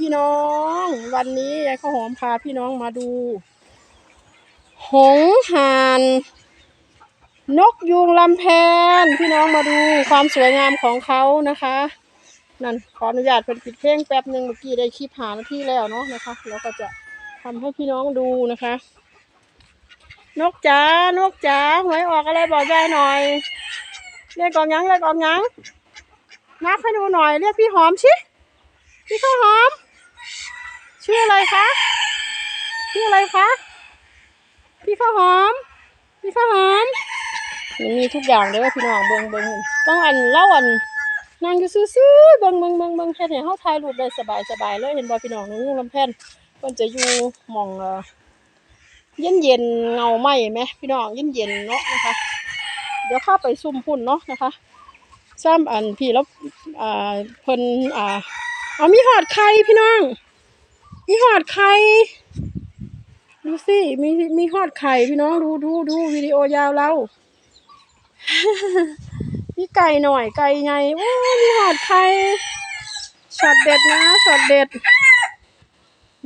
พี่น้อง วันนี้ยายข้าวหอมพาพี่น้องมาดู หงส์ห่านนกยูงลำแพนพี่น้องมาดูความสวยงามของเขานะคะ นั่นขออนุญาตเพิ่นปิดเพลงแป๊บหนึ่งเมื่อกี้ได้คลิปหานที่แล้วเนาะนะคะแล้วก็จะทำให้พี่น้องดูนะคะ นกจ๋านกจ๋าหวยออกอะไรบอกยายหน่อยเรียกกองยังเรียกกองยังนับให้ดูหน่อยเรียกพี่หอมชิ พี่ข้าวหอม ชื่ออะไรคะ ชื่ออะไรคะ พี่ข้าวหอม พี่ข้าวหอมมันมีทุกอย่างเลยว่าพี่น้องเบิ่งเบิ่งต้องอันเล่าอันนั่งอยู่ซื่อๆเบิ่งเบิ่งเบิ่งเบิ่งแค่เนี่ยเขาถ่ายรูปได้สบายสบายเลยเห็นบ่พี่น้องนุ่งลำแพนมันจะอยู่หมองเออเย็นเย็นเงาไหมไหมพี่น้องเย็นเย็นเนาะนะคะ เดี๋ยวเข้าไปซุ่มพุ่นเนาะนะคะซ้ำอันพี่แล้วอ่าเพิ่นอ่า เอามีหอดไข่พี่น้อง มีหอดไข่ดูสิ มีมีหอดไข่พี่น้องดูดูดูวิดีโอยาวเรามีไก่หน่อยไก่ไงโอ้มีหอดไข่ช็อตเด็ดนะช็อตเด็ด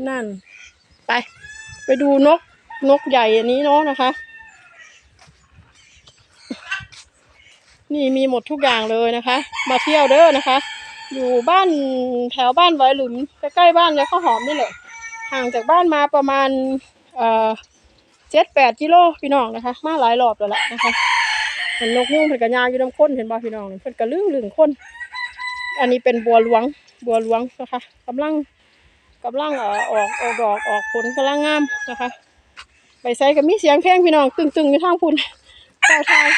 นั่น ไป ไปดูนกนกใหญ่อันนี้เนาะนะคะ นี่มีหมดทุกอย่างเลยนะคะ มาเที่ยวเด้อนะคะ อยู่บ้านแถวบ้านไว้หลุมใกล้ๆบ้านเลยข้าวหอมนี่แหละ ห่างจากบ้านมาประมาณเอ่อเจ็ดแปดกิโลพี่น้องนะคะ มาหลายรอบแล้วล่ะนะคะเห็นนกยุ่งเพิ่นกระยางอยู่น้ำข้นเห็นบ่พี่น้องเพิ่นกระลึงลึงข้นอันนี้เป็นบัวหลวงบัวหลวงนะคะกำลังกำลังเอ่อออกออกดอกออกผลกำลังงามนะคะไปใส่กับมีเสียงเพลงพี่น้องตึงๆอยู่ทางพุ่นเจ้าทาย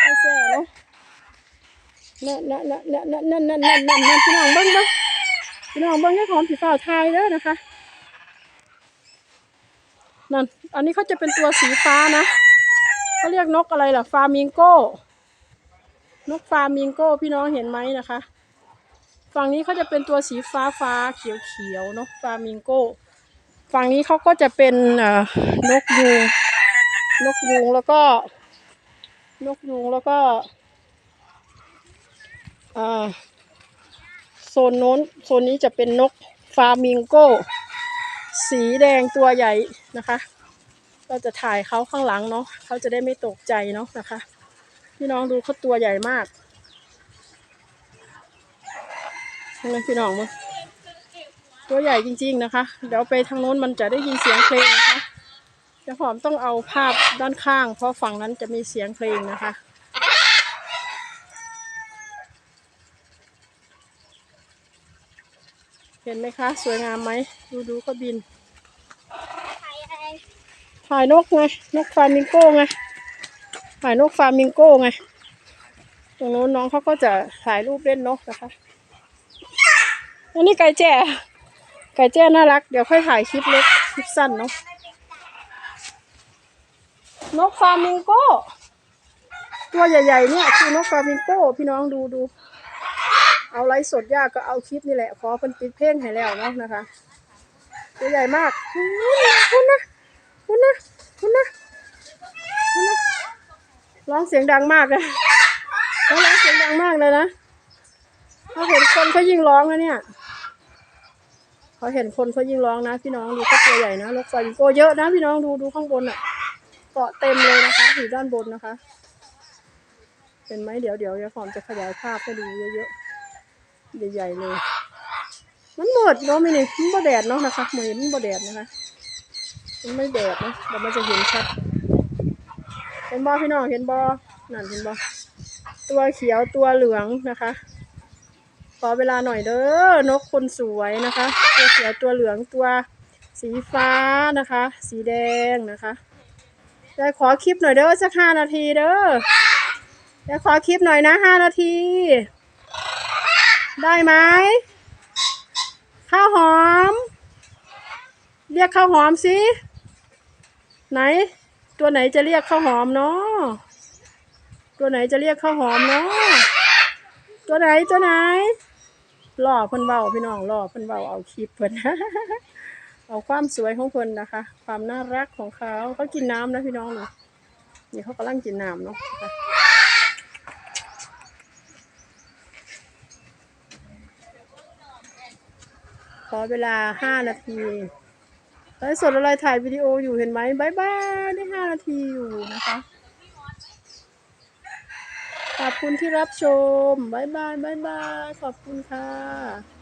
ไอ้แจ้เนาะ นั่นนั่นนั่นนั่นนั่นนั่นนั่นนั่นนั่นพี่น้องเบิ้งเบิ้งพี่น้องเบิ้งให้หอมผีฝ่าวทยเด้อนะคะนั่นอันนี้เขาจะเป็นตัวสีฟ้านะเขาเรียกนกอะไรล่ะฟามิงโก้นกฟามิงโก้พี่น้องเห็นไหมนะคะ ฝั่งนี้เขาจะเป็นตัวสีฟ้าฟ้าเขียวเขียวนาะฟามิงโก้ฝั่งนี้เขาก็จะเป็นนกยูงนกยูงแล้วก็ นกยูงแล้วก็ โซนโน้นโซนนี้จะเป็นนกฟามิงโก้สีแดงตัวใหญ่นะคะก็จะถ่ายเขาข้างหลังเนาะเขาจะได้ไม่ตกใจเนาะนะคะ พี่น้องดูเขาตัวใหญ่มากเห็นไหมพี่น้องมั้งตัวใหญ่จริง ๆนะคะ เดี๋ยวไปทางโน้นมันจะได้ยินเสียงเพลงนะคะเดี๋ยวหอมต้องเอาภาพด้านข้าง เพราะฝั่งนั้นจะมีเสียงเพลงนะคะ เห็นไหมคะ สวยงามไหม ดูดูเขาบิน ถ่ายนกไง นกฟามิงโก้ไง ถ่ายนกฟามิงโก้ไง ตรงโน้นน้องเขาก็จะถ่ายรูปเล่นนกนะคะ อันนี้ไก่แจ้ไก่แจ้น่ารัก เดี๋ยวค่อยถ่ายคลิปเล็กคลิปสั้นเนาะ นกฟามิงโก้ ตัวใหญ่ๆเนี่ยคือนกฟามิงโก้พี่น้องดูดูเอา ไลฟ์สดยากก็เอาคลิปนี่แหละ ขอเพิ่นปิดเพลงให้แล้วเนาะนะคะ ตัวใหญ่มากคุณนะคุณนะคุณนะคุณนะร้องเสียงดังมากเลยร้องเสียงดังมากเลยนะเขาเห็นคนเขายิ่งร้องนะเนี่ยเขาเห็นคนเขายิ่งร้องนะ พี่น้องดูตัวใหญ่นะนกไฟโกเยอะนะพี่น้องดูดูข้างบนอะเกาะเต็มเลยนะคะอยู่ด้านบนนะคะเห็นไหมเดี๋ยวเดี๋ยวเดี๋ยวฟอมจะขยายภาพให้ดูเยอะๆ ใหญ่ๆเลย มันหมดเนาะไม่นี่มันบ่แดดเนาะนะคะมือมันบ่แดดนะคะ มันไม่แดดนะเดี๋ยวมันจะเห็นชัด เห็นบอพี่น้องเห็นบอนั่นเห็นบอตัวเขียวตัวเหลืองนะคะ ขอเวลาหน่อยเด้อนกคนสวยนะคะ ตัวเขียวตัวเหลืองตัวสีฟ้านะคะ สีแดงนะคะยายขอคลิปหน่อยเด้อสักห้านาทีเด้อยายขอคลิปหน่อยนะห้านาที ได้ไหมข้าวหอม เรียกข้าวหอมสิ ไหน ตัวไหนจะเรียกข้าวหอมเนาะตัวไหนจะเรียกข้าวหอมเนาะตัวไหนตัวไหนหล่อเพิ่นเบาพี่น้องหล่อเพิ่นเบาเอาคลิปเพิ่นเอาความสวยของเพิ่นนะคะ ความน่ารักของเขาเขากินน้ำนะพี่น้องนี่นี่เขากำลังกินน้ำเนาะ ขอเวลาห้านาทีไลฟ์สดอะไรถ่ายวิดีโออยู่เห็นไหมบายบายได้ห้านาทีอยู่นะคะขอบคุณที่รับชมบายบายบายบายขอบคุณค่ะ